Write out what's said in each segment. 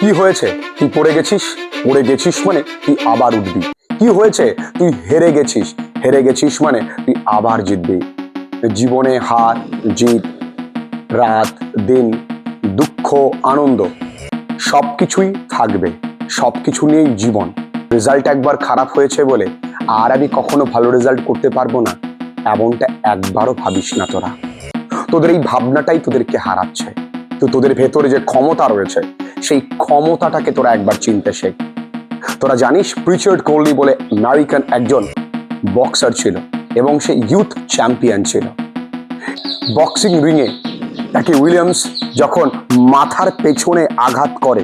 কি হয়েছে? তুই পড়ে গেছিস? পড়ে গেছিস মানে তুই আবার উঠবি। কি হয়েছে? তুই হেরে গেছিস। হেরে গেছিস মানে তুই আবার জিতবি। জীবনে হার, জিত, রাত, দিন, দুঃখ, আনন্দ সব কিছুই থাকবে। সব কিছু নিয়েই জীবন। রেজাল্ট একবার খারাপ হয়েছে বলে আর আমি কখনো ভালো রেজাল্ট করতে পারব না। এমনটা একবারও ভাবিস না তোরা। তোদের এই ভাবনাটাই তোদেরকে হারাচ্ছে। তো তোদের ভেতরে যে ক্ষমতা রয়েছে, সেই ক্ষমতাটাকে তোরা একবার চিনতে শেখ। তোরা জানিস প্রিচার্ড কোহলি বলে আমেরিকান একজন বক্সার ছিল এবং সে ইউথ চ্যাম্পিয়ন ছিল। বক্সিং রিংয়ে তাকে উইলিয়ামস যখন মাথার পেছনে আঘাত করে,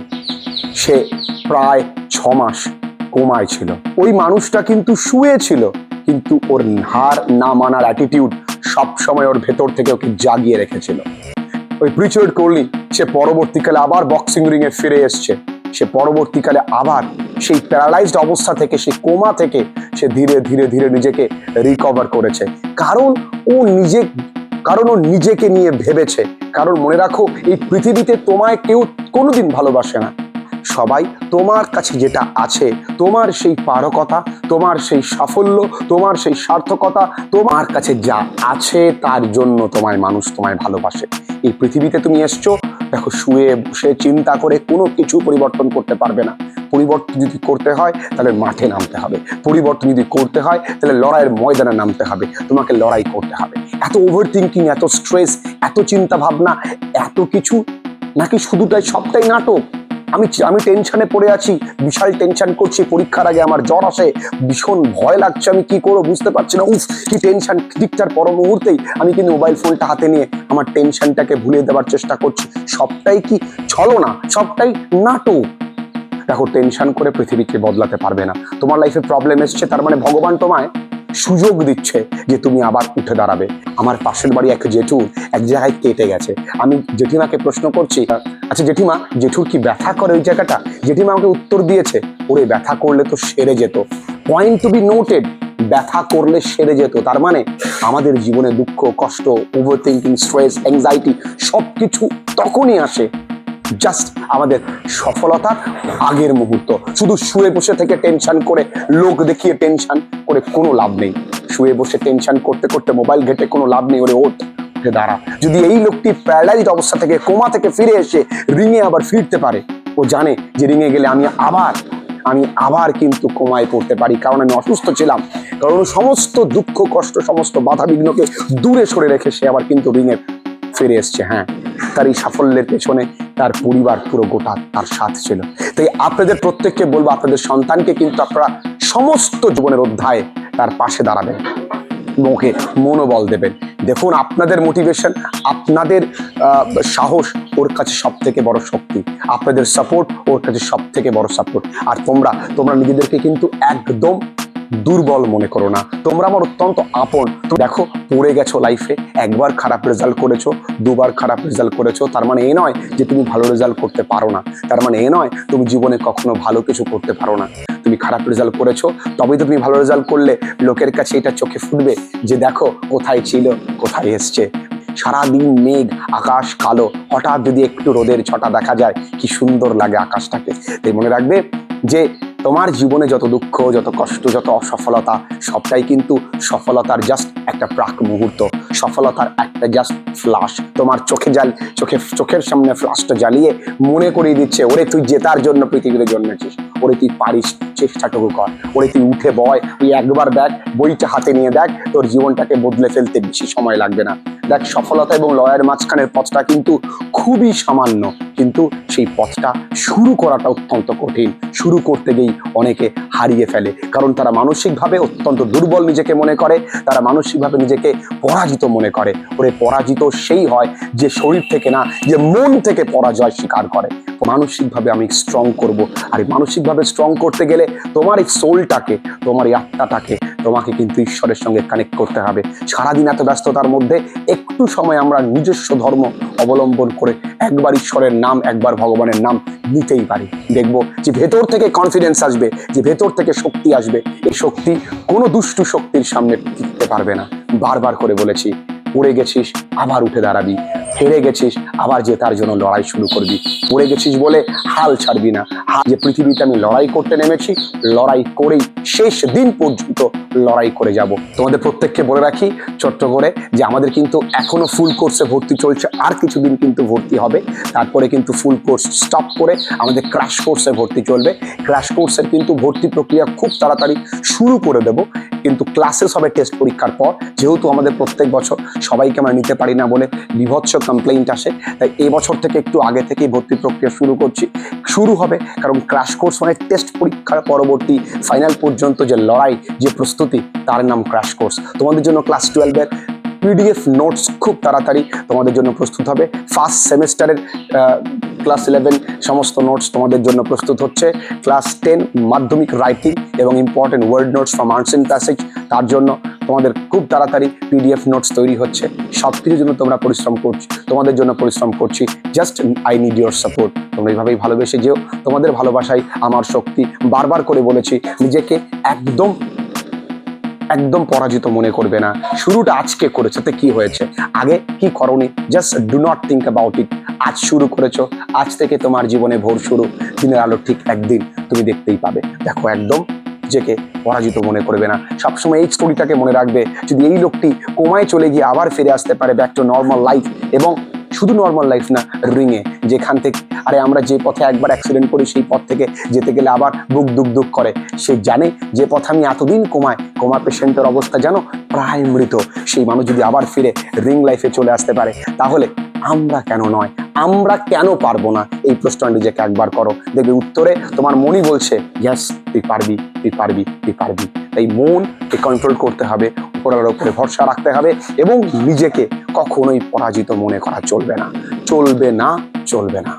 সে প্রায় ছ মাস কোমায় ছিল। ওই মানুষটা কিন্তু শুয়ে ছিল, কিন্তু ওর হার না মানার অ্যাটিটিউড সবসময় ওর ভেতর থেকে ওকে জাগিয়ে রেখেছিল। ওই প্রিচার্ড কোহলি সে পরবর্তীকালে আবার বক্সিং রিংয়ে ফিরে এসছে। সে পরবর্তীকালে আবার সেই প্যারালাইজড অবস্থা থেকে, সেই কোমা থেকে সে ধীরে ধীরে ধীরে নিজেকে রিকভার করেছে। কারণ ও নিজে, কারণ ও নিজেকে নিয়ে ভেবেছে। কারণ মনে রাখো, এই পৃথিবীতে তোমায় কেউ কোনোদিন ভালোবাসে না। সবাই তোমার কাছে যেটা আছে, তোমার সেই পারকতা, তোমার সেই সাফল্য, তোমার সেই সার্থকতা, তোমার কাছে যা আছে তার জন্য তোমায় মানুষ তোমায় ভালোবাসে। এই পৃথিবীতে তুমি এসছো, দেখো শুয়ে বসে চিন্তা করে কোনো কিছু পরিবর্তন করতে পারবে না। পরিবর্তন যদি করতে হয়, তাহলে মাঠে নামতে হবে। পরিবর্তন যদি করতে হয়, তাহলে লড়াইয়ের ময়দানে নামতে হবে। তোমাকে লড়াই করতে হবে। এত ওভার থিঙ্কিং এত স্ট্রেস এত চিন্তা ভাবনা এত কিছু, নাকি শুধুটাই সবটাই নাটক? আমি আমি টেনশনে পড়ে আছি, বিশাল টেনশন করছি, পরীক্ষার আগে আমার জ্বর আসে, ভীষণ ভয় লাগছে, আমি কি করব বুঝতে পারছি না। উফ, কি টেনশন ঠিকঠাক পর মুহূর্তেই আমি কিন্তু মোবাইল ফোনটা হাতে নিয়ে আমার টেনশনটাকে ভুলে দেওয়ার চেষ্টা করছি। সবটাই কি ছলো না সবটাই নাটক? দেখো টেনশন করে পৃথিবীকে বদলাতে পারবে না। তোমার লাইফে প্রবলেম এসছে, তার মানে ভগবান তোমায় সুযোগ দিচ্ছে যে তুমি আবার উঠে দাঁড়াবে। আমার পাশের বাড়ি এক জেঠু এক জায়গায় কেটে গেছে। আমি জেঠিমাকে প্রশ্ন করছি আচ্ছা জেঠিমা, জেঠুর কি ব্যথা করে ওই জায়গাটা? জেঠিমা আমাকে উত্তর দিয়েছে, ওরে, ব্যথা করলে তো সেরে যেত। পয়েন্ট টু বি নোটেড ব্যথা করলে সেরে যেত। তার মানে আমাদের জীবনে দুঃখ, কষ্ট ওভার থিঙ্কিং স্ট্রেস অ্যাংজাইটি সব কিছু তখনই আসে জাস্ট আমাদের সফলতার আগের মুহূর্ত। শুধু শুয়ে বসে থেকে টেনশন করে, লোক দেখিয়ে টেনশন করে কোনো লাভ নেই। শুয়ে বসে টেনশন করতে করতে মোবাইল ঘেটে কোনো লাভ নেই, ওরে ওঠ উঠে দাঁড়া। যদি এই লোকটি প্যারালাইজড অবস্থা থেকে কোমা থেকে ফিরে এসে রিঙে আবার ফিরতে পারে, ও জানে যে রিঙে গেলে আমি আবার আমি আবার কিন্তু কোমায় পড়তে পারি। কারণ আমি অসুস্থ ছিলাম। কারণ সমস্ত দুঃখ, কষ্ট, সমস্ত বাধা বিঘ্নকে দূরে সরে রেখে সে আবার কিন্তু রিঙে ফিরে এসছে হ্যাঁ। তার এই সাফল্যের পেছনে তার পরিবার পুরো গোটা তার সাথ ছিল। তাই আপনাদের প্রত্যেককে বলব, আপনাদের সন্তানকে কিন্তু আপনারা সমস্ত জীবনের অধ্যায়ে তার পাশে দাঁড়াবেন ওকে মনোবল দেবেন। দেখুন, আপনাদের মোটিভেশন আপনাদের সাহস ওর কাছে সব থেকে বড় শক্তি। আপনাদের সাপোর্ট ওর কাছে সব থেকে বড় সাপোর্ট আর তোমরা তোমরা নিজেদেরকে কিন্তু একদম দুর্বল মনে করো না। তোমরা আমার অত্যন্ত আপন। তো দেখো, পড়ে গেছো লাইফে একবার খারাপ রেজাল্ট করেছ, দুবার খারাপ রেজাল্ট করেছ, তার মানে এ নয় যে তুমি ভালো রেজাল্ট করতে পারো না। তার মানে এ নয়, তুমি জীবনে কখনো ভালো কিছু করতে পারো না। তুমি খারাপ রেজাল্ট করেছ, তবেই তো তুমি ভালো রেজাল্ট করলে। লোকের কাছে এটা চোখে ফুটবে যে দেখো, কোথায় ছিল, কোথায় এসছে। সারাদিন মেঘ, আকাশ কালো, হঠাৎ যদি একটু রোদের ছটা দেখা যায়, কি সুন্দর লাগে আকাশটাকে। তাই মনে রাখবে যে তোমার জীবনে যত দুঃখ, যত কষ্ট, যত অসফলতা, সবটাই কিন্তু সফলতার জাস্ট একটা প্রাক মুহূর্ত। সফলতার একটা জাস্ট ফ্লাশ তোমার চোখে জাল, চোখে, চোখের সামনে ফ্লাশটা জ্বালিয়ে মনে করিয়ে দিচ্ছে, ওরে, তুই জেতার জন্য পৃথিবীতে জন্মেছিস। ওরে, তুই পারিস, চেষ্টাটুকু কর। ওরে, তুই উঠে বয়, তুই একবার দেখ, বইটা হাতে নিয়ে দেখ, তোর জীবনটাকে বদলে ফেলতে বেশি সময় লাগবে না। দেখ, সফলতা এবং লয়ের মাঝখানের পথটা কিন্তু খুবই সামান্য, কিন্তু সেই পথটা শুরু করাটা অত্যন্ত কঠিন। শুরু করতে গিয়েই অনেকে হারিয়ে ফেলে, কারণ তারা মানসিকভাবে অত্যন্ত দুর্বল নিজেকে মনে করে, তারা মানসিকভাবে নিজেকে পরাজিত মনে করে। ওরে, পরাজিত সেই হয় যে শরীর থেকে না, যে মন থেকে পরাজয় স্বীকার করে। মানসিকভাবে আমি স্ট্রং করব। আর মানসিকভাবে স্ট্রং করতে গেলে তোমার এই সোলটাকে তোমার এই আত্মাটাকে তোমাকে কিন্তু ঈশ্বরের সঙ্গে কানেক্ট করতে হবে। সারাদিন এত ব্যস্ততার মধ্যে একটু সময় আমরা নিজস্ব ধর্ম অবলম্বন করে একবার ঈশ্বরের নাম, একবার ভগবানের নাম নিতেই পারি। দেখব যে ভেতর থেকে কনফিডেন্স আসবে, যে ভেতর থেকে শক্তি আসবে। এই শক্তি কোনো দুষ্টু শক্তির সামনে টিকতে পারবে না। বারবার করে বলেছি, পড়ে গেছিস, আবার উঠে দাঁড়াবি। হেরে গেছিস, আবার জেতার জন্য লড়াই শুরু করবি। পড়ে গেছিস বলে হাল ছাড়বি না। যে পৃথিবীতে আমি লড়াই করতে নেমেছি, লড়াই করেই শেষ দিন পর্যন্ত লড়াই করে যাব। তোমাদের প্রত্যেককে বলে রাখি ছোট্ট করে যে আমাদের কিন্তু এখনও ফুল কোর্সে ভর্তি চলছে, আর কিছুদিন কিন্তু ভর্তি হবে। তারপরে কিন্তু ফুল কোর্স স্টপ করে আমাদের ক্র্যাশ কোর্সে ভর্তি চলবে। ক্র্যাশ কোর্সের কিন্তু ভর্তি প্রক্রিয়া খুব তাড়াতাড়ি শুরু করে দেব। কিন্তু ক্লাসেস হবে টেস্ট পরীক্ষার পর। যেহেতু আমাদের প্রত্যেক বছর সবাইকে আমরা নিতে পারি না বলে বিভৎস কমপ্লেইন্ট আসে, তাই এই বছর থেকে একটু আগে থেকেই ভর্তি প্রক্রিয়া শুরু করছি। শুরু হবে, কারণ ক্র্যাশ কোর্স মানে টেস্ট পরীক্ষার পরবর্তী ফাইনাল পর্যন্ত যে লড়াই, যে প্রস্তুতি, তার নাম ক্র্যাশ কোর্স তোমাদের জন্য ক্লাস টুয়েলভের পিডিএফ নোটস খুব তাড়াতাড়ি তোমাদের জন্য প্রস্তুত হবে। ফার্স্ট সেমিস্টারের ক্লাস ইলেভেন সমস্ত নোটস তোমাদের জন্য প্রস্তুত হচ্ছে। ক্লাস টেন মাধ্যমিক রাইটিং এবং important word notes from unseen passage তার জন্য তোমাদের খুব তাড়াতাড়ি পিডিএফ নোটস তৈরি হচ্ছে। সব কিছুর জন্য তোমরা পরিশ্রম করছি, তোমাদের জন্য পরিশ্রম করছি। Just I need your support তোমরা এইভাবেই ভালোবেসে যেও। তোমাদের ভালোবাসাই আমার শক্তি। বারবার করে বলেছি, নিজেকে একদম একদম পরাজিত মনে করবে না। শুরুটা আজকে করেছ তো কি হয়েছে? আগে কি করনি? Just do not think about it আজ শুরু করেছ। আজ থেকে তোমার জীবনে ভোর শুরু। দিনের আলো ঠিক একদিন তুমি দেখতেই পাবে। দেখো একদম নিজেকে পরাজিত মনে করবে না। সবসময় এই স্টোরিটাকে মনে রাখবে, যদি এই লোকটি কোমায় চলে গিয়ে আবার ফিরে আসতে পারে ব্যাক টু নর্মাল লাইফ এবং শুধু নর্মাল লাইফ না রিংয়ে যেখান থেকে, আরে আমরা যে পথে একবার অ্যাক্সিডেন্ট করি সেই পথ থেকে যেতে গেলে আবার বুক দুক দুক করে। সে জানে যে পথে আমি এতদিন কমায়, কোমা পেশেন্টের অবস্থা জানো প্রায় মৃত। সেই মানুষ যদি আবার ফিরে রিং লাইফে চলে আসতে পারে, তাহলে আমরা কেন নয়? আমরা কেন পারব না? এই প্রশ্নটা নিজেকে একবার করো। দেখবে উত্তরে তোমার মনই বলছে ইয়াস তুই পারবি তুই পারবি তুই পারবি। তাই মনকে কন্ট্রোল করতে হবে, উপরের উপরে ভরসা রাখতে হবে এবং নিজেকে কখনোই পরাজিত মনে করা চলবে না। চলবে না চলবে না।